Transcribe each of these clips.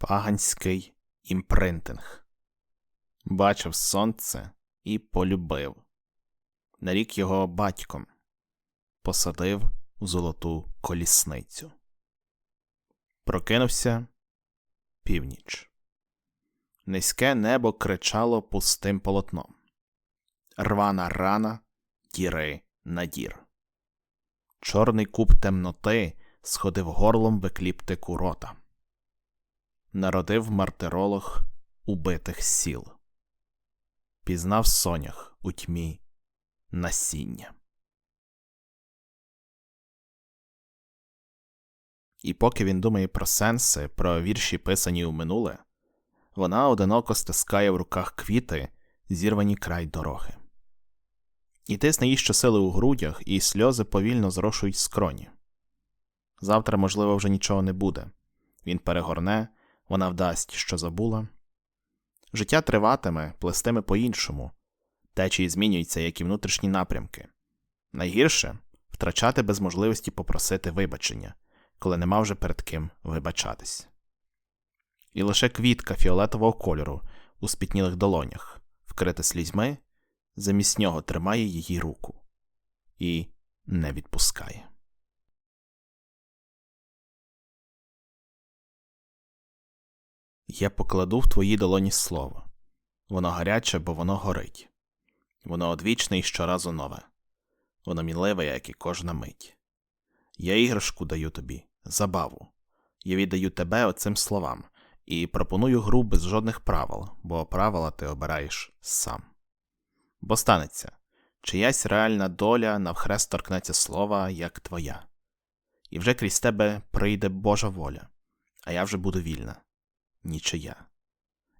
Паганський імпринтинг. Бачив сонце і полюбив. Нарік його батьком, посадив у золоту колісницю. Прокинувся північ. Низьке небо кричало пустим полотном. Рвана рана, діри на дір. Чорний куб темноти сходив горлом в екліптику рота. Народив мартиролог убитих сіл. Пізнав сонях у тьмі насіння. І поки він думає про сенси, про вірші, писані у минуле, вона одиноко стискає в руках квіти, зірвані край дороги. І тисне їй щосили у грудях, і сльози повільно зрошують скроні. Завтра, можливо, вже нічого не буде. Він перегорне, вона вдасть, що забула. Життя триватиме, плестиме по-іншому, течії змінюються, як і внутрішні напрямки. Найгірше втрачати без можливості попросити вибачення, коли нема вже перед ким вибачатись. І лише квітка фіолетового кольору у спітнілих долонях, вкрита слізьми, замість нього тримає її руку і не відпускає. Я покладу в твої долоні слово. Воно гаряче, бо воно горить. Воно одвічне і щоразу нове. Воно мінливе, як і кожна мить. Я іграшку даю тобі, забаву. Я віддаю тебе оцим словам і пропоную гру без жодних правил, бо правила ти обираєш сам. Бо станеться чиясь реальна доля навхрест торкнеться слова, як твоя. І вже крізь тебе прийде Божа воля, а я вже буду вільна нічия.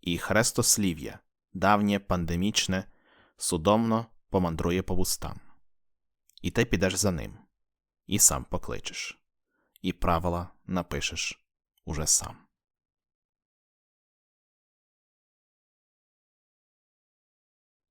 І хрестослів'я, давнє пандемічне, судомно помандрує по вустам. І ти підеш за ним, і сам покличеш, і правила напишеш уже сам.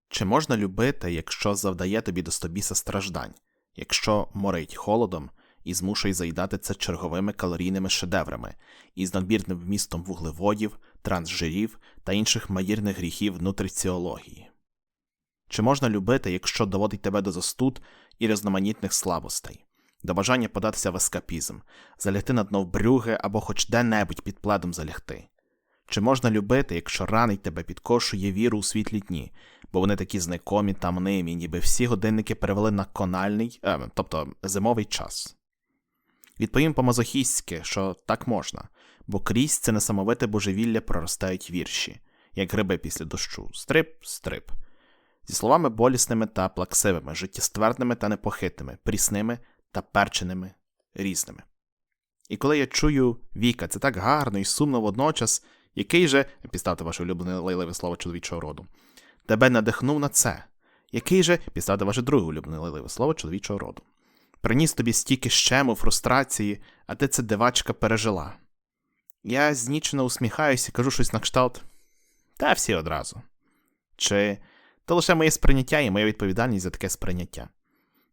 Чи можна любити, якщо завдає тобі до стобіса страждань, якщо морить холодом і змушує заїдати це черговими калорійними шедеврами із надмірним вмістом вуглеводів, трансжирів та інших маїрних гріхів нутриціології? Чи можна любити, якщо доводить тебе до застуд і різноманітних слабостей, до бажання податися в ескапізм, залягти на дно в брюги або хоч де-небудь під пледом залягти? Чи можна любити, якщо ранить тебе підкошує віру у світлі дні, бо вони такі знайомі та мнимі, ніби всі годинники перевели на кональний, е, тобто зимовий час? Відповім по-мазохістськи, що так можна, бо крізь це несамовите божевілля проростають вірші, як гриби після дощу, стрип, стрип, зі словами болісними та плаксивими, життєствердними та непохитними, прісними та перченими, різними. І коли я чую Віка, це так гарно і сумно водночас, який же, підставте ваше улюблене лайливе слово чоловічого роду, тебе надихнув на це, який же, підставте ваше друге улюблене лайливе слово чоловічого роду приніс тобі стільки щему, фрустрації, а ти це дивачка пережила. Я знічено усміхаюся і кажу щось на кшталт. Та всі одразу. Чи то лише моє сприйняття і моя відповідальність за таке сприйняття.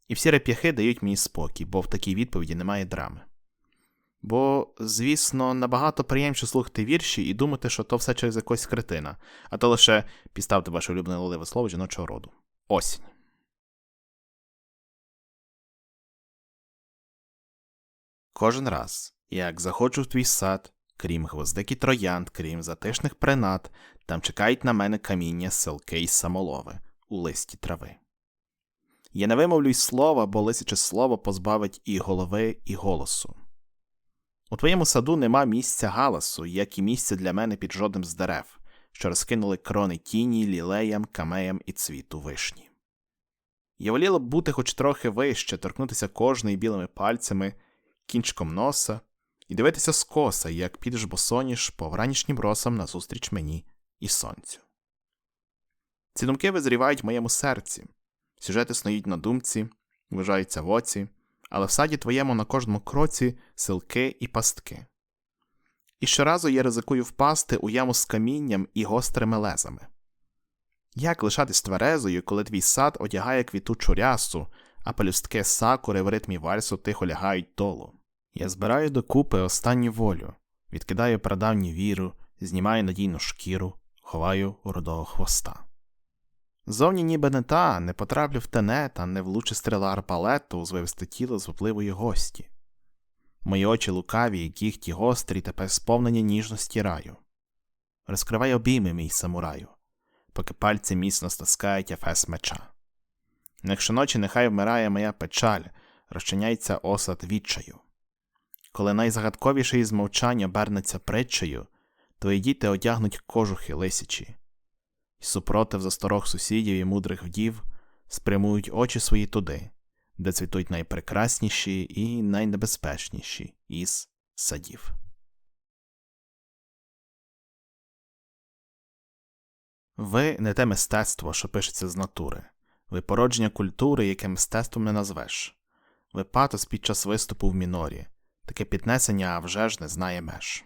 І всі реп'яхи дають мені спокій, бо в такій відповіді немає драми. Бо, звісно, набагато приємніше слухати вірші і думати, що то все через якось кретина, а то лише підставте ваше улюблене лоливе слово жіночого роду. Осінь. Кожен раз, як заходжу в твій сад, крім гвоздики троянд, крім затишних принад, там чекають на мене каміння, силки й самолови у листі трави. Я не вимовлю й слова, бо лисяче слово позбавить і голови, і голосу. У твоєму саду нема місця галасу, як і місця для мене під жодним з дерев, що розкинули крони тіні, лілеям, камеям і цвіту вишні. Я воліла б бути хоч трохи вище, торкнутися кожної білими пальцями кінчиком носа і дивитися скоса, як підеш босоніж по вранішнім росам назустріч мені і сонцю. Ці думки визрівають в моєму серці, сюжети сноють на думці, вважаються в оці, але в саді твоєму на кожному кроці силки і пастки. І щоразу я ризикую впасти у яму з камінням і гострими лезами. Як лишатись тверезою, коли твій сад одягає квітучу рясу, а пелюстки сакури в ритмі вальсу тихо лягають долу? Я збираю докупи останню волю, відкидаю прадавню віру, знімаю надійну шкіру, ховаю у рудого хвоста. Зовні ніби не та, не потраплю в тенета, не влучи стріла арпалету, звивести тіло з випливої гості. Мої очі лукаві, і кіхті гострі, тепер сповнені ніжності раю. Розкривай обійми, мій самураю, поки пальці міцно стискають ефес меча. Якщо ночі нехай вмирає моя печаль, розчиняється осад відчаю. Коли найзагадковіший із мовчань обернеться притчею, твої діти одягнуть кожухи лисячі, і супротив засторог сусідів і мудрих вдів спрямують очі свої туди, де цвітуть найпрекрасніші і найнебезпечніші із садів. Ви не те мистецтво, що пишеться з натури, ви породження культури, яке мистецтвом не назвеш. Ви патос під час виступу в мінорі, таке піднесення вже ж не знає меж.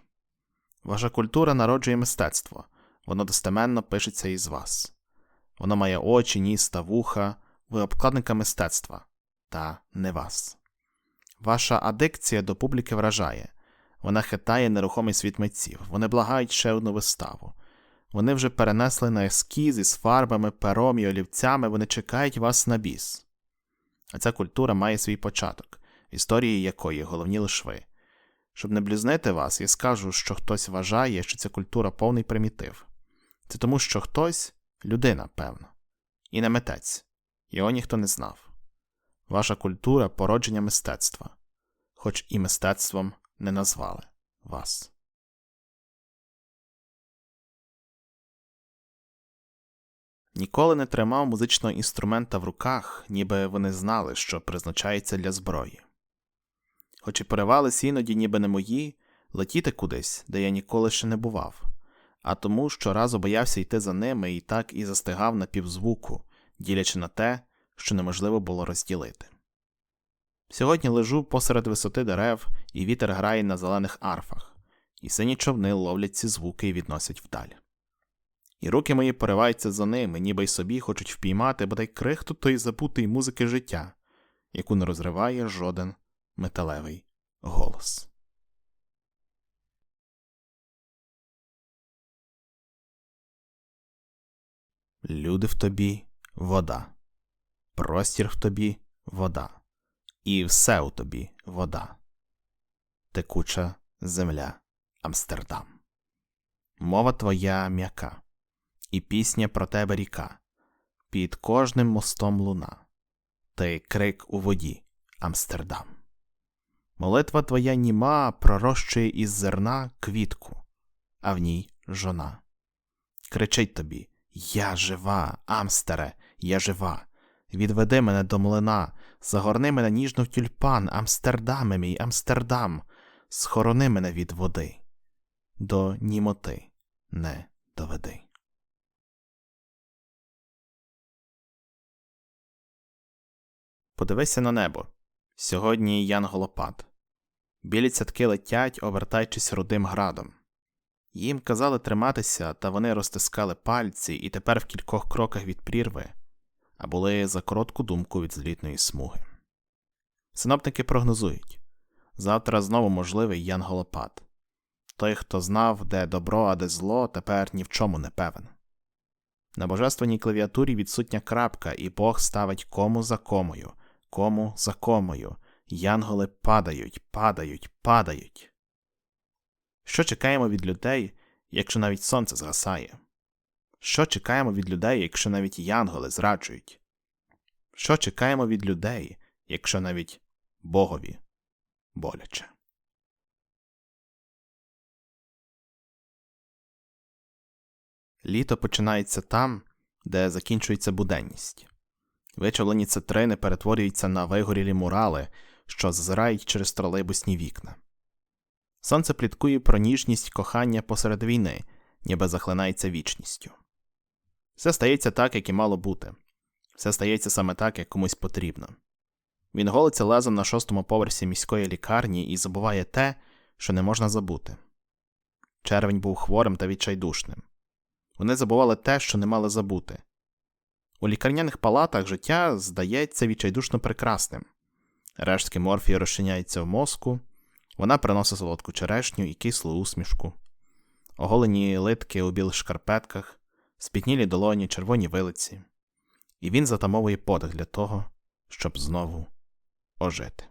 Ваша культура народжує мистецтво, воно достеменно пишеться із вас. Воно має очі, ніс та вуха, ви обкладника мистецтва, та не вас. Ваша адикція до публіки вражає, вона хитає нерухомий світ митців, вони благають ще одну виставу. Вони вже перенесли на ескіз із фарбами, пером і олівцями, вони чекають вас на біс. А ця культура має свій початок, історії якої головні лиш ви. Щоб не блюзнити вас, я скажу, що хтось вважає, що ця культура повний примітив. Це тому, що хтось людина, певно, і не митець, його ніхто не знав. Ваша культура породження мистецтва, хоч і мистецтвом не назвали вас. Ніколи не тримав музичного інструмента в руках, ніби вони знали, що призначається для зброї. Хоч і поривались іноді, ніби не мої, летіти кудись, де я ніколи ще не бував, а тому щоразу боявся йти за ними і так і застигав на півзвуку, ділячи на те, що неможливо було розділити. Сьогодні лежу посеред висоти дерев, і вітер грає на зелених арфах, і сині човни ловлять ці звуки і відносять вдаль. І руки мої пориваються за ними, ніби й собі хочуть впіймати бодай крихту тої забутої музики життя, яку не розриває жоден металевий голос. Люди в тобі вода, простір в тобі вода, і все у тобі вода, текуча земля Амстердам. Мова твоя м'яка, і пісня про тебе ріка, під кожним мостом луна, ти крик у воді Амстердам. Молитва твоя німа пророщує із зерна квітку, а в ній жона. Кричить тобі Я жива, Амстере, я жива. Відведи мене до млина, загорни мене ніжно в тюльпан, Амстердаме мій, Амстердам, схорони мене від води. До німоти не доведи. Подивися на небо. Сьогодні янголопад. Білі цятки летять, обертаючись рудим градом. Їм казали триматися, та вони розтискали пальці і тепер в кількох кроках від прірви, а були за коротку думку від злітної смуги. Синоптики прогнозують завтра знову можливий янголопад. Той, хто знав, де добро, а де зло, тепер ні в чому не певен. На божественній клавіатурі відсутня крапка, і Бог ставить кому за комою, кому за комою. Янголи падають, падають, падають. Що чекаємо від людей, якщо навіть сонце згасає? Що чекаємо від людей, якщо навіть янголи зраджують? Що чекаємо від людей, якщо навіть Богові боляче? Літо починається там, де закінчується буденність. Вичавлені цитрини перетворюються на вигорілі мурали, що зазирають через тролейбусні вікна. Сонце пліткує про ніжність кохання посеред війни, ніби захлинається вічністю. Все стається так, як і мало бути, все стається саме так, як комусь потрібно. Він голиться лезом на шостому поверсі міської лікарні і забуває те, що не можна забути. Червень був хворим та відчайдушним. Вони забували те, що не мали забути. У лікарняних палатах життя здається відчайдушно прекрасним. Рештки морфії розчиняються в мозку, Вона приносить солодку черешню і кислу усмішку, оголені литки у білих шкарпетках, спітнілі долоні, червоні вилиці, і він затамовує подих для того, щоб знову ожити.